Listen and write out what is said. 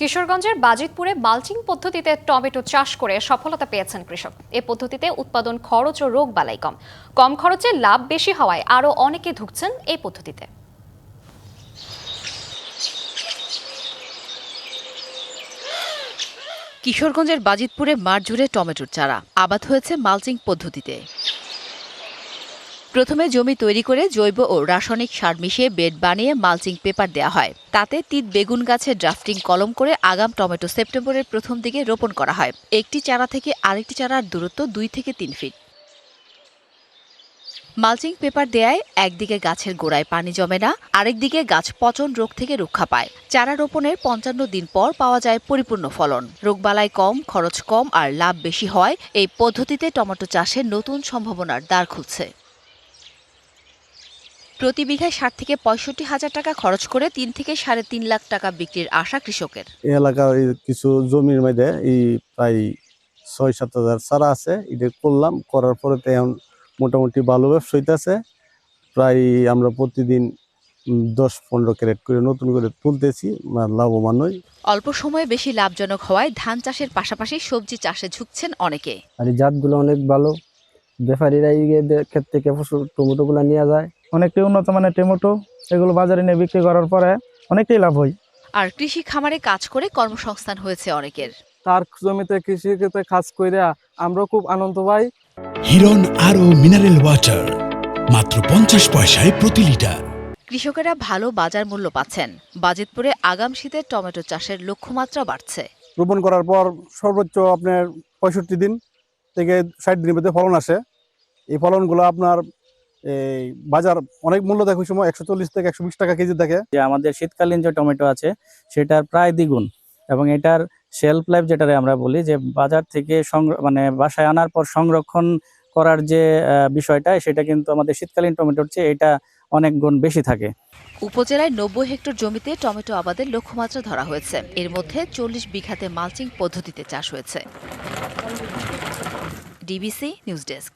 কিশোরগঞ্জের বাজিতপুরে মালচিং পদ্ধতিতে টমেটো চাষ করে সফলতা পেয়েছেন কৃষক। এ পদ্ধতিতে উৎপাদন খরচ ও রোগ বালাই কম। কম খরচে লাভ বেশি হওয়ায় আরও অনেকে ঢুকছেন এই পদ্ধতিতে। কিশোরগঞ্জের বাজিতপুরে মাঠ জুড়ে টমেটোর চারা। আবাদ হয়েছে মালচিং পদ্ধতিতে। প্রথমে জমি তৈরি করে জৈব ও রাসায়নিক সার মিশিয়ে বেড বানিয়ে মালচিং পেপার দেওয়া হয়। তাতে তিত বেগুন গাছের ড্রাফটিং কলম করে আগাম টমেটো সেপ্টেম্বরের প্রথম দিকে রোপণ করা হয়। একটি চারা থেকে আরেকটি চারার দূরত্ব দুই থেকে তিন ফিট। মালচিং পেপার দেয়ায় একদিকে গাছের গোড়ায় পানি জমে না, আরেকদিকে গাছ পচন রোগ থেকে রক্ষা পায়। চারা রোপণের পঞ্চান্ন দিন পর পাওয়া যায় পরিপূর্ণ ফলন। রোগবালাই কম, খরচ কম আর লাভ বেশি হয় এই পদ্ধতিতে টমেটো চাষের নতুন সম্ভাবনার দ্বার খুলছে। প্রতি বিঘায় ষাট থেকে পঁয়ষট্টি হাজার টাকা খরচ করে তিন থেকে সাড়ে তিন লাখ টাকা বিক্রির আশা কৃষকের। এই এলাকার কিছু জমির মধ্যে এই প্রায় ছয় সাত হাজার চারা আছে এটা করলাম করার পরে তো এখন মোটামুটি ভালো ব্যবসা হইতেছে। প্রায় আমরা প্রতিদিন দশ পনেরো ক্যারেট করে নতুন করে তুলতেছি লাভবান হই। অল্প সময়ে বেশি লাভজনক হওয়ায় ধান চাষের পাশাপাশি সবজি চাষে ঝুঁকছেন অনেকে। আর এই জাতগুলো অনেক ভালো। ব্যাপারীরা এই ক্ষেত থেকে টমেটোগুলো নিয়ে যায়। অনেকটাই উন্নত মানের টমেটো এগুলো বাজারে নিয়ে বিক্রি করার পরে অনেকটাই লাভ হয়। আর কৃষি খামারে কাজ করে কর্মসংস্থান হয়েছে অনেকের। তার জমিতে কৃষিতে কাজ কইরা আমরা খুব আনন্দ পাই। হিরন আরও মিনারেল ওয়াটার মাত্র পঞ্চাশ পয়সায় প্রতি লিটার। কৃষকেরা ভালো বাজার মূল্য পাচ্ছেন। বাজিতপুরে আগাম শীতের টমেটো চাষের লক্ষ্যমাত্রা বাড়ছে। রোপণ করার পর সর্বোচ্চ আপনার পঁয়ষট্টি দিন থেকে ষাট দিনের মধ্যে ফলন আসে। এই ফলনগুলো আপনার এই বাজার অনেক মূল্য দেখে ওই সময় একশো চল্লিশ থেকে একশো বিশ টাকা কেজি দেখে। যে আমাদের শীতকালীন যে টমেটো আছে সেটার প্রায় দ্বিগুণ। এবং এটার শেলফ লাইফ যেটারে আমরা বলি যে বাজার থেকে সংগ্র মানে বাসায় আনার পর সংরক্ষণ করার যে বিষয়টা সেটা কিন্তু আমাদের শীতকালীন টমেটোর চেয়ে এটা অনেক গুণ বেশি থাকে। উপজেলায় নব্বই হেক্টর জমিতে টমেটো আবাদের লক্ষ্যমাত্রা ধরা হয়েছে। এর মধ্যে চল্লিশ বিঘাতে মালচিং পদ্ধতিতে চাষ হয়েছে। DBC news desk.